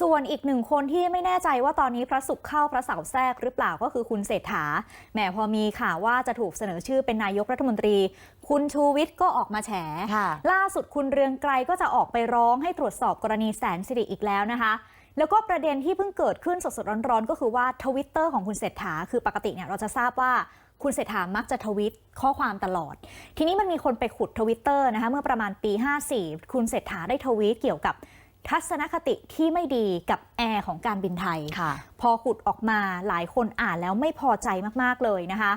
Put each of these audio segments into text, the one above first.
ส่วนอีกหนึ่งคนที่ไม่แน่ใจว่าตอนนี้พระศุกร์เข้าพระเสาร์แทรกหรือเปล่าก็คือคุณเศรษฐาแหมพอมีข่าวว่าจะถูกเสนอชื่อเป็นนายกรัฐมนตรี คุณชูวิทย์ก็ออกมาแฉค่ะล่าสุดคุณเรืองไกรก็จะออกไปร้องให้ตรวจสอบกรณีแสนสิริอีกแล้วนะคะแล้วก็ประเด็นที่เพิ่งเกิดขึ้นสดๆร้อนๆ ก็คือว่าทวิตเตอร์ของคุณเศรษฐาคือปกติเนี่ยเราจะทราบว่าคุณเศรษฐามักจะทวิตข้อความตลอด ทีนี้มันมีคนไปขุดทวิตเตอร์นะคะเมื่อประมาณปี 54 คุณเศรษฐาได้ทวีตเกี่ยวกับ ทัศนคติที่ไม่ดีกับแอร์ของการบินไทยค่ะพอขุดออกมาหลายคนอ่านแล้วไม่พอใจมาก ๆ เลยนะคะ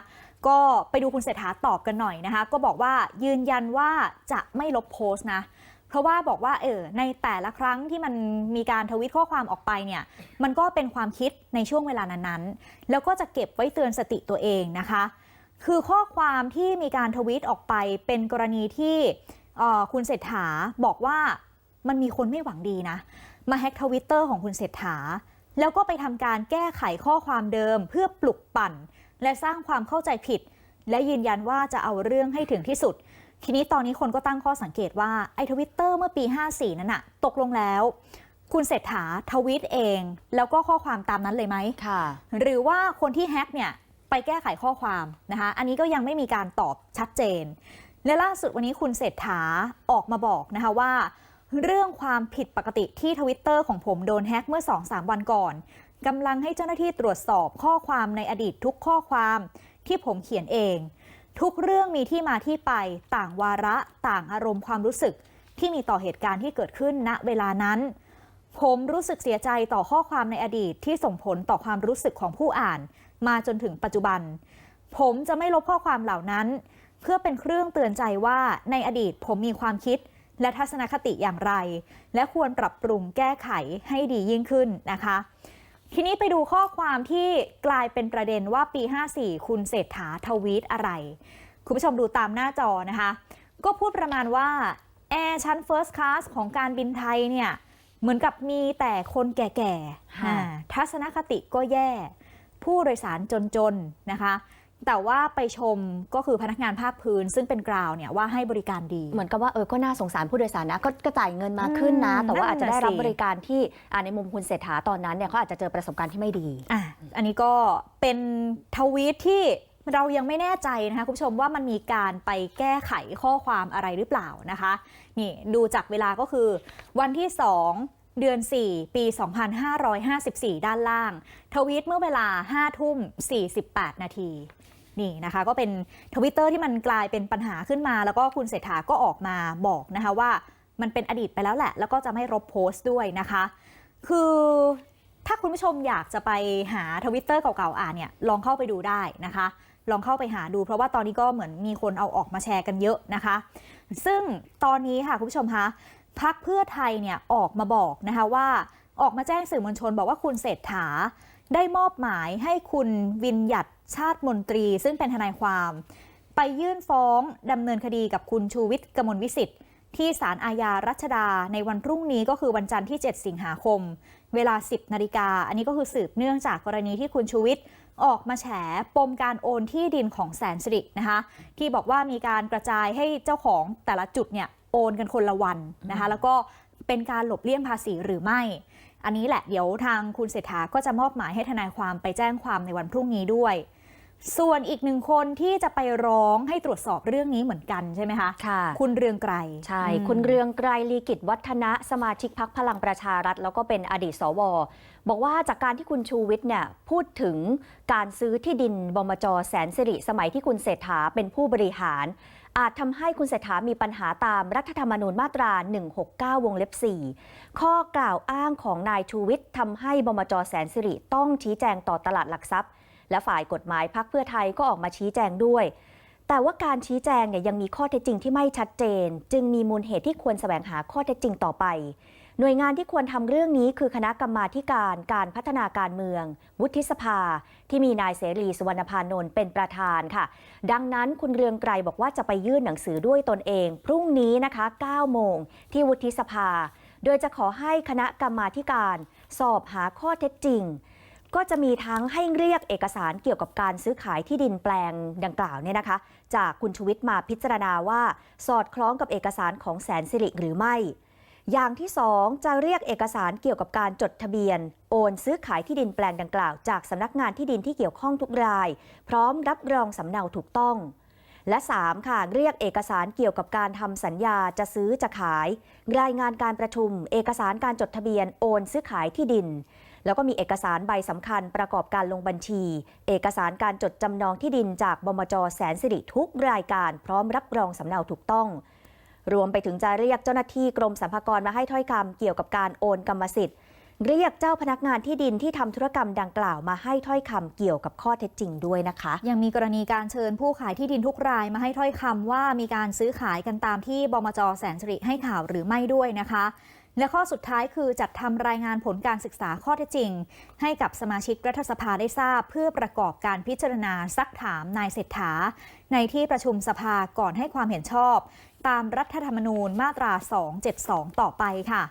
ก็ไปดูคุณเศรษฐาตอบกันหน่อยนะคะ ก็บอกว่ายืนยันว่าจะไม่ลบโพสต์นะ เพราะว่าบอกว่าเออในแต่ละครั้งที่มันมีการทวิตข้อความออกไปเนี่ย มันก็เป็นความคิดในช่วงเวลานั้นๆ แล้วก็จะเก็บไว้เตือนสติตัวเองนะคะ คือข้อความที่มีการทวิตออกไปเป็นกรณีที่เอ่อคุณเศรษฐาบอกว่า มันมีคนไม่หวังดีนะ มาแฮ็กทวิตเตอร์ของคุณเศรษฐา แล้วก็ไปทำการแก้ไขข้อความเดิมเพื่อปลุกปั่น และสร้างความเข้าใจผิด และยืนยันว่าจะเอาเรื่องให้ถึงที่สุด ทีนี้ตอนนี้คนก็ตั้งข้อสังเกตว่าไอ้ทวิตเตอร์เมื่อปี 54 นั้นอะตกลงแล้วคุณเศรษฐาทวิตเอง แล้วก็ข้อความตามนั้นเลยไหมค่ะ หรือว่าคนที่แฮ็กเนี่ยไปแก้ไขข้อความนะคะ อันนี้ก็ยังไม่มีการตอบชัดเจน และล่าสุดวันนี้คุณเศรษฐาออกมาบอกนะคะว่า เรื่องความผิดปกติที่ทวิตเตอร์ของผมโดนแฮ็กเมื่อ 2-3 วันก่อนกำลังให้เจ้าหน้าที่ตรวจสอบข้อความในอดีตทุกข้อความที่ผมเขียนเอง ทุกเรื่องมีที่มาที่ไปต่างวาระต่างอารมณ์ความรู้สึกที่มีต่อเหตุการณ์ที่เกิดขึ้นณเวลานั้น ผมรู้สึกเสียใจต่อข้อความในอดีตที่ส่งผลต่อความรู้สึกของผู้อ่าน มาจนถึงปัจจุบัน ผมจะไม่ลบข้อความเหล่านั้น เพื่อเป็นเครื่องเตือนใจว่าในอดีตผมมีความคิด และทัศนคติอย่างไร และควรปรับปรุงแก้ไขให้ดียิ่งขึ้นนะคะ ทีนี้ไปดูข้อความที่กลายเป็นประเด็นว่าปี 54 คุณเศรษฐาทวีตอะไร คุณผู้ชมดูตามหน้าจอนะคะ ก็พูดประมาณว่าแอร์ชั้น First Class ของการบินไทยเนี่ยเหมือนกับมีแต่คนแก่ค่ะๆอ่าทัศนคติก็แย่ ผู้โดยสารจนๆนะคะ แต่ว่าไปชมก็คือพนักงานภาคพื้น ซึ่งเป็นกราวเนี่ยว่าให้บริการดี เหมือนกับว่าเออก็น่าสงสารผู้โดยสารนะก็ก็จ่ายเงินมาขึ้นนะอืมแต่ว่าอาจจะได้รับนั่นน่ะสิบริการที่อ่าในมุมคุณเศรษฐาตอนนั้นเนี่ยเขาอาจจะเจอประสบการณ์ที่ไม่ดีอะอันนี้ก็เป็นทวีตที่เรายังไม่แน่ใจนะคะคุณผู้ชมว่ามันมีการไปแก้ไขข้อความอะไรหรือเปล่านะคะ นี่ดูจากเวลาก็คือวันที่ 2 เดือน 4 ปี 2554 ด้านล่าง ทวีตเมื่อเวลา 5 ทุ่ม 48 นาที นี่นะคะก็เป็นทวิตเตอร์ที่มันกลายเป็นปัญหาขึ้นมา แล้วก็คุณเศรษฐาก็ออกมาบอกนะคะว่ามันเป็นอดีตไปแล้วแหละ แล้วก็จะไม่ลบโพสต์ด้วยนะคะ คือถ้าคุณผู้ชมอยากจะไปหาทวิตเตอร์เก่าๆอ่านเนี่ยลองเข้าไปดูได้นะคะ ลองเข้าไปหาดู เพราะว่าตอนนี้ก็เหมือนมีคนเอาออกมาแชร์กันเยอะนะคะ ซึ่งตอนนี้ค่ะคุณผู้ชมคะ พักเพื่อไทยเนี่ยออกมาบอกนะคะว่าออกมาแจ้งสื่อมวลชนบอกว่าคุณเศรษฐา ได้มอบหมายให้คุณวินหยัดชาติมนตรี ซึ่งเป็นทนายความ ไปยื่นฟ้องดำเนินคดีกับคุณชูวิทย์กมลวิสิทธิ์ที่ศาลอาญารัชดาในวันพรุ่งนี้ก็คือวันจันทร์ที่ 7 สิงหาคม เวลา 10 นาฬิกา อันนี้ก็คือสืบเนื่องจากกรณีที่คุณชูวิทย์ออกมาแฉปมการโอนที่ดินของแสนสิรินะคะ ที่บอกว่ามีการกระจายให้เจ้าของแต่ละจุดเนี่ย โอนกันคนละวันนะคะ แล้วก็เป็นการหลบเลี่ยงภาษีหรือไม่ อันนี้แหละเดี๋ยวทางคุณเศรษฐาก็จะมอบหมายให้ทนายความไปแจ้งความในวันพรุ่งนี้ด้วย ส่วนอีกหนึ่งคนที่จะไปร้องให้ตรวจสอบเรื่องนี้เหมือนกันใช่ไหมคะค่ะคุณเรืองไกรใช่อืมคุณเรืองไกรลีกิจวัฒนะสมาชิกพักพลังประชารัฐ แล้วก็เป็นอดีตสวบอกว่าจากการที่คุณชูวิทย์เนี่ยพูดถึงการซื้อที่ดินบมจแสนสิริสมัยที่คุณเศรษฐาเป็นผู้บริหาร อาจทำให้คุณเศรษฐามีปัญหาตามรัฐธรรมนูญมาตรา 169 วงเล็บ 4 ข้อกล่าวอ้างของนายชูวิทย์ทำให้บมจแสนสิริต้องชี้แจงต่อตลาดหลักทรัพย์ และฝ่ายกฎหมายพักเพื่อไทยก็ออกมาชี้แจงด้วย แต่ว่าการชี้แจงเนี่ยยังมีข้อเท็จจริงที่ไม่ชัดเจน จึงมีมูลเหตุที่ควรแสวงหาข้อเท็จจริงต่อไป หน่วยงานที่ควรทำเรื่องนี้คือคณะกรรมาการการพัฒนาการเมือง วุฒิสภา ที่มีนายเสรีสุวรรณพานนท์เป็นประธานค่ะ ดังนั้นคุณเรืองไกรบอกว่าจะไปยื่นหนังสือด้วยตนเอง พรุ่งนี้นะคะ9โมงที่วุฒิสภา โดยจะขอให้คณะกรรมาการสอบหาข้อเท็จจริง ก็จะมีทั้งให้เรียกเอกสารเกี่ยวกับการซื้อขายที่ดินแปลงดังกล่าวเนี่ยนะคะ จากคุณชูวิทย์มาพิจารณาว่า สอดคล้องกับเอกสารของแสนสิริหรือไม่ อย่างที่ 2 จะเรียกเอกสารเกี่ยวกับการจดทะเบียน โอนซื้อขายที่ดินแปลงดังกล่าว จากสำนักงานที่ดินที่เกี่ยวข้องทุกราย พร้อมรับรองสำเนาถูกต้องและ 3 ค่ะ เรียกเอกสารเกี่ยวกับการทำสัญญาจะซื้อจะขาย รายงานการประชุม เอกสารการจดทะเบียนโอนซื้อขายที่ดิน แล้วก็มีเอกสารใบสำคัญประกอบการลงบัญชี เอกสารการจดจำนองที่ดินจากบมจแสนสิริทุกรายการ พร้อมรับรองสำเนาถูกต้อง รวมไปถึงจะเรียกเจ้าหน้าที่กรมสรรพากรมาให้ถ้อยคำเกี่ยวกับการโอนกรรมสิทธิ์ เรียกเจ้าพนักงานที่ดินที่ทำธุรกรรมดังกล่าวมาให้ถ้อยคำเกี่ยวกับข้อเท็จจริงด้วยนะคะ ยังมีกรณีการเชิญผู้ขายที่ดินทุกรายมาให้ถ้อยคำว่ามีการซื้อขายกันตามที่บมจแสนสิริให้ข่าวหรือไม่ด้วยนะคะ และข้อสุดท้ายคือจัดทำรายงานผลการศึกษาข้อเท็จจริง ให้กับสมาชิกรัฐสภาได้ทราบ เพื่อประกอบการพิจารณาซักถามนายเศรษฐา ในที่ประชุมสภาก่อนให้ความเห็นชอบ ตามรัฐธรรมนูญมาตรา 272 ต่อไปค่ะ